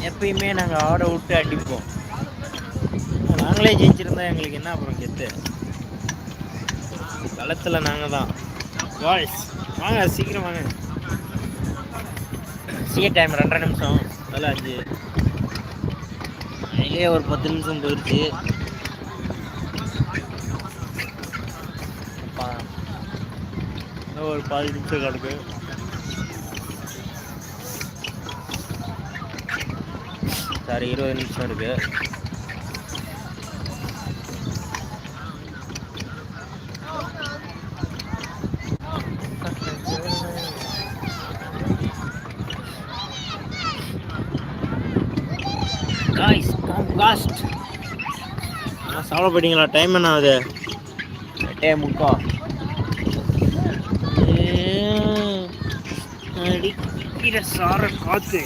எப்பயுமே நாங்கள் ஆடை விட்டு அடிப்போம். நாங்களே ஜெயிச்சிருந்தா எங்களுக்கு என்ன அப்புறம் கெத்து? களத்தில் நாங்கள் தான். வாய்ஸ் வாங்க சீக்கிரம் வாங்க. சீக்கிரம் டைம் ரெண்டரை நிமிஷம். அதில் அஞ்சு அதிலே ஒரு பத்து நிமிஷம் போயிடுச்சு. பா- ஒரு பாதி நிமிஷம் கிடக்கு. சாரி இருபது நிமிஷம் இருக்கு. காய்ஸ் காஸ்ட் சாப்பிட போயிட்டீங்களா? டைம் என்ன ஆகுது? எட்டே முக்கா. அடிக்கிற சார காத்து.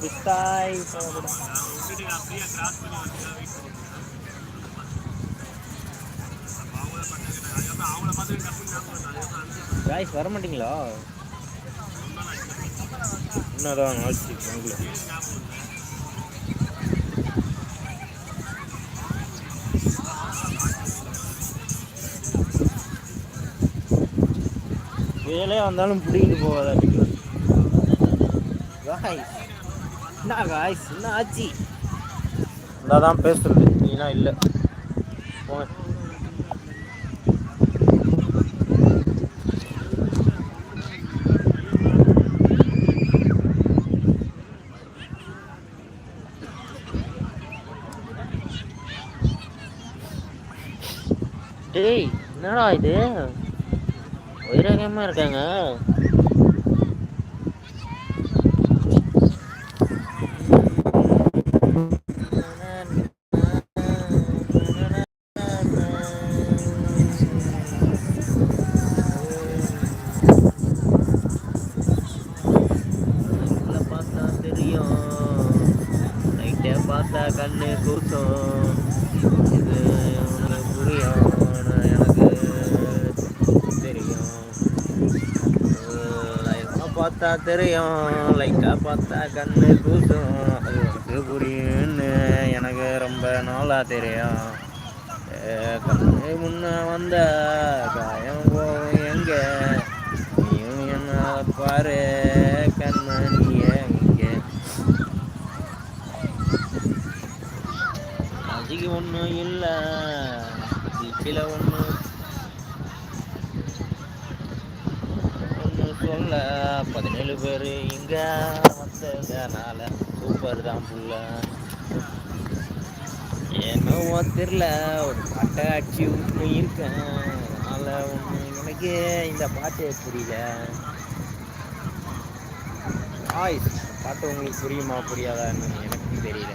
பிஸ்தாய் காய்ஸ் வர மாட்டீங்களா? என்னதான் ஆச்சு உங்களை வேலையே வந்தாலும் பிடிக்கிட்டு போகாத காய்ஸ் என்ன காய்ஸ் என்ன ஆச்சு? இந்த தான் பேசுறது. நீனா இல்லை. போங்க. டேய் என்னடா இது? வைராகியமாக இருக்காங்க. பார்த்தா கண்ணு கூச்சம். இது பார்த்தா தெரியும். லைட்டாக பார்த்தா கண்ணு கூசும். அது உனக்கு புரியும்னு எனக்கு ரொம்ப நாளாக தெரியும். கண்ணு முன்ன வந்த காயம் போகும் எங்க? நீயும் என்ன பாரு கண்ணு நீ எங்கே? அதிக ஒன்றும் இல்லை. வீட்டில் ஊரில் பதினேழு பேர் இங்கே வந்ததுனால சூப்பர் தான் புள்ள. என்னவோ தெரில ஒரு பாட்டை அடிச்சு விட்டு இருக்கேன். அதனால் ஒன்று எனக்கு இந்த பாட்டு புரியல. ஆய் பாட்டு உங்களுக்கு புரியுமா புரியாதான்னு எனக்கும் தெரியல.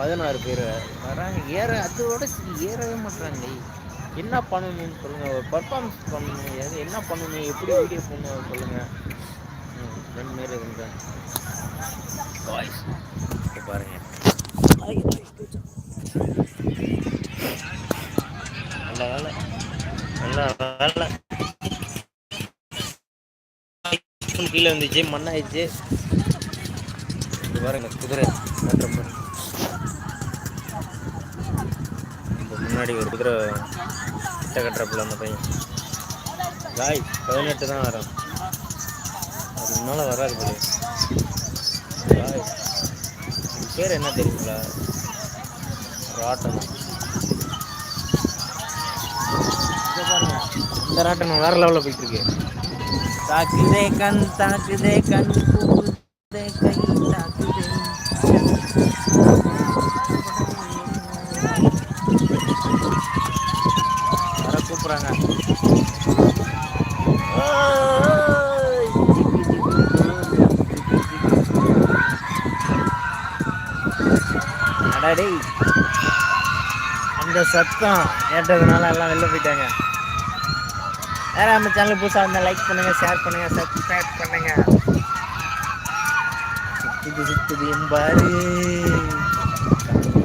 பதினாறு பேர் வராங்க. ஏற அதோட ஏறவே மாட்டாங்க என்ன பண்ணணும்னு சொல்லுங்கள் ஒரு பர்ஃபார்மன்ஸ் பண்ணணும். என்ன பண்ணணும்? எப்படி வீடியோ பண்ணணும் சொல்லுங்கள் ம், ரெண்டு பேர் இருங்க வாய்ஸ் பாருங்க. நல்ல வேலை. நல்ல வேலை. கீழே வந்துச்சு மண்ணாயிடுச்சு பாருங்க குதிரை. முன்னாடி ஒரு குதிரை கிட்ட கட்டுறப்பில் அந்த பையன். காய் பதினெட்டு தான் வரும். அதுக்கு வராது போல. காய் பேர் என்ன தெரியுங்களா? ராட்டனம் இந்த ராட்டனம் வேற லெவலில் போயிட்டு இருக்கு. தாக்குதே கண் தாக்குதே கண் கூக்குதே கை தாக்குதே வர கூப்பிட்றாங்க அடடே. அந்த சத்தம் கேட்டதுனால எல்லாம் வெளில போயிட்டாங்க. வேற நம்ம சேனல் புதுசாக இருந்தால் லைக் பண்ணுங்க ஷேர் பண்ணுங்க சப்ஸ்கிரைப் பண்ணுங்க. சுத்துது சுத்துது எம்பாரு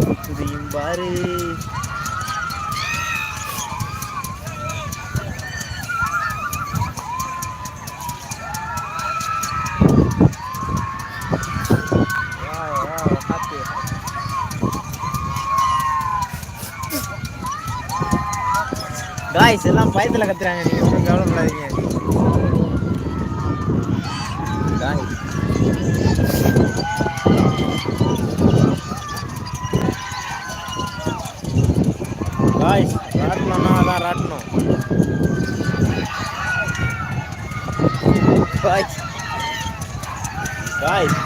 சுத்துது எம்பாரு காய்ஸ் எல்லாம் பயத்தில் கத்துறாங்க. நீங்க ஒன்றும் கவலைப்படாதீங்க. காய்ஸ் காய்ஸ் ராட்டணும்னா அதான் ராட்டணும். காய்ஸ் காய்ஸ்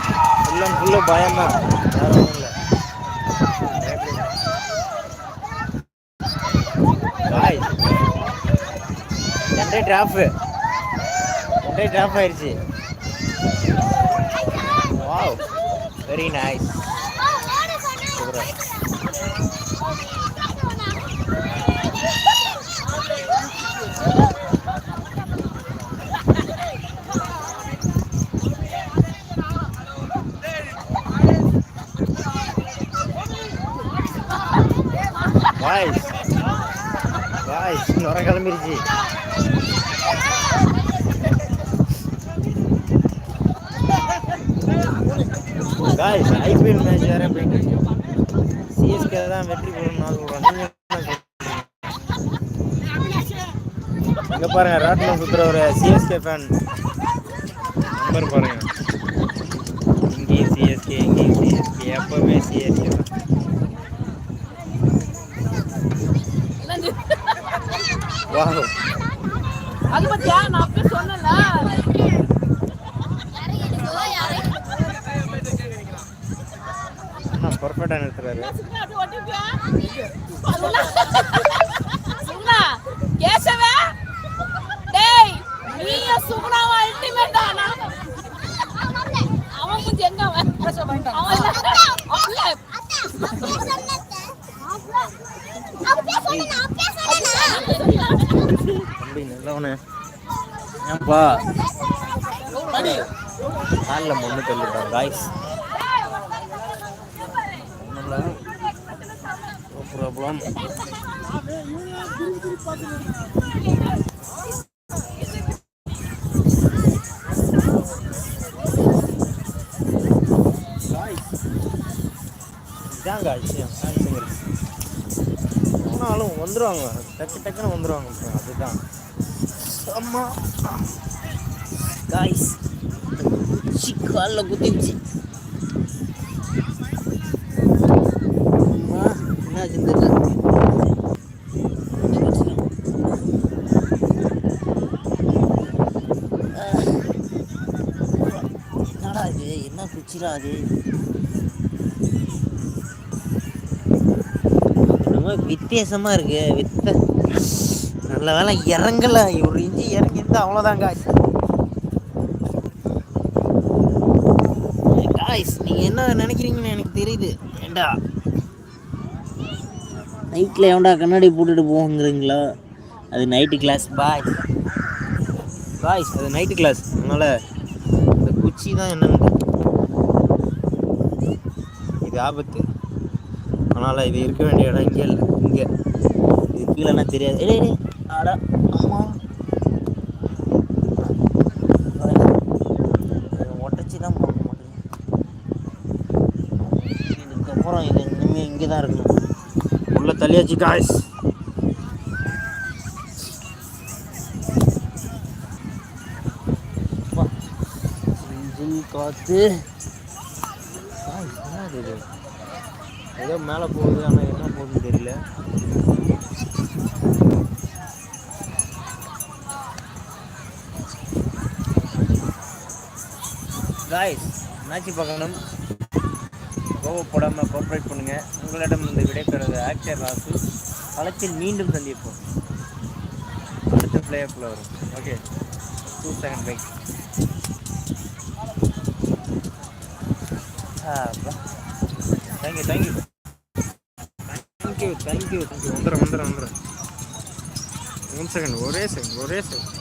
ஃபுல்லும் அண்ட் பயம்தான். வேற ஒன்றும் இல்லை காய்ஸ் ரெண்டே டிராஃப் ரெண்டே டிராஃப் ஆயிடுச்சு wow very nice guys guys நுர கிளம்பிருச்சு. காய்ஸ் ஐபிஎல் மேட்ச் வேற போயிட்டு சிஎஸ்கே தான் வெற்றி என்ன சொல்றீங்க? இங்க பாருங்க ராட்டினம் சுத்துற ஒரு சிஎஸ்கே ஃபேன் நம்பர் பாருங்க. இங்கேயும் சிஎஸ்கே இங்கேயும் சிஎஸ்கே எப்பவுமே சிஎஸ்கே தான். வாவ் அது பத்தியா? நான் அப்பவே சொன்னேன்ல. அண்ணா பர்ஃபெக்டாக நிறுத்துறாரு. கேசவா? டேய், அவன் மூஞ்சி எங்க அவன்? தம்பி நல்லவனே. ஏன்பா? காலில் மண்ணு தள்ளிட்டான் காய்ஸ் ஒன்றும் ப்ராப்ளம் இதாங்க விஷயம் காய்ச்சுங்கிறது வந்துடுவாங்க டக்கு டக்குன்னு வந்துடுவாங்க அதுதான். அம்மா காய்ஸ் குச்சி காலில் குத்திடுச்சு அது ரொம்ப வித்தியாசமா இருக்கு. வித்த நல்ல வேலை இறங்கல. ஒரு இஞ்சி இறங்கியிருந்தா அவ்வளோதான் காய்ஸ் காய்ஸ் நீங்க என்ன நினைக்கிறீங்கன்னு எனக்கு தெரியுது. ஏண்டா? நைட்டில் எவன்டா கண்ணாடி போட்டுட்டு போங்கிறீங்களா அது நைட்டு கிளாஸ் பாய் பாய்ஸ் அது நைட்டு கிளாஸ் அதனால இந்த குச்சி தான் என்னன்னு இது ஆபத்து அதனால் இது இருக்க வேண்டிய இடம் இங்கே இல்லை இங்கே. இது கீழேனா தெரியாது. ஏய், டேய், டேய். அம்மா ஒட்டச்சி தான் போக மாட்டேங்குது இதுக்கப்புறம் இது இனிமேல் இங்கே தான் இருக்கணும். உள்ள தள்ளியாச்சு காய்ஸ் காத்து காய்ஸ் என்னது இது ஏதோ மேலே போகுது ஆனால் என்ன போகுதுன்னு தெரியல. காய்ஸ் நாச்சி பார்க்கணும்? கோவப்படாமல் கோஆப்ரேட் பண்ணுங்கள் உங்களிடம் இந்த விடைபெறுவது ஆக்டர் ராசு. களத்தில் மீண்டும் சந்திப்போம். அடுத்த பிளே ஆஃப்ல வரும். Okay two second bike thank you thank you thank you thank you thank you வந்துடுறேன் வந்துடுறேன் வந்துடுறேன் ஒன் செகண்ட் ஒரே செகண்ட் ஒரே செகண்ட்